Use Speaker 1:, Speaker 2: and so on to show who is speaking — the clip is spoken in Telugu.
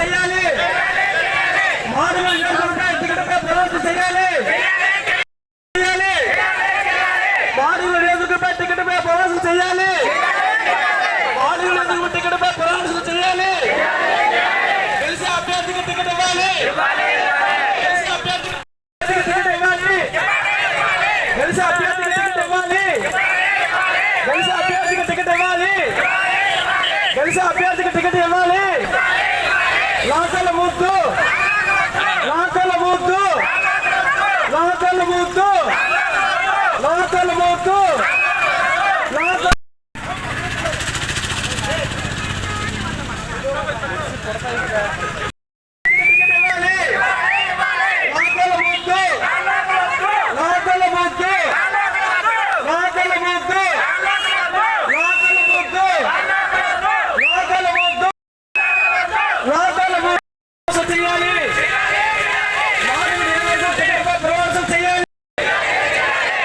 Speaker 1: చేయాలి మాడుగుల నియోజకవర్గంపై టికెట్పై ప్రవేశం చేయాలి చేయాలి మాడుగుల నియోజకవర్గంపై టికెట్పై ప్రవేశం చేయాలి మాడుగుల నియోజకవర్గం టికెట్పై ప్రవేశం చేయాలి గెలిచే అభ్యర్థికి టికెట్ ఇవ్వాలి గెలిచే అభ్యర్థికి టికెట్ ఇవ్వాలి గెలిచే అభ్యర్థికి టికెట్ ఇవ్వాలి గెలిచే అభ్యర్థికి టికెట్ ఇవ్వాలి. గెలిచే అభ్యర్థికి టికెట్ ఇవ్వాలి. లాకల ముద్దు. లాకల ముద్దు. లాకల ముద్దు. లాకల ముద్దు. లాకల టికెట్ ఇవ్వాలి లాకల ముద్దు లాకల ముద్దు లాకల ముద్దు లాకల ముద్దు లాకల ముద్దు లాకల ముద్దు చేయాలి మాడుగుల నియోజకవర్గం టికెట్పై ప్రవేశం చేయాలి మాడుగుల నియోజకవర్గం టికెట్పై ప్రవేశం చేయాలి మాడుగుల నియోజకవర్గం టికెట్పై ప్రవేశం చేయాలి గెలిచే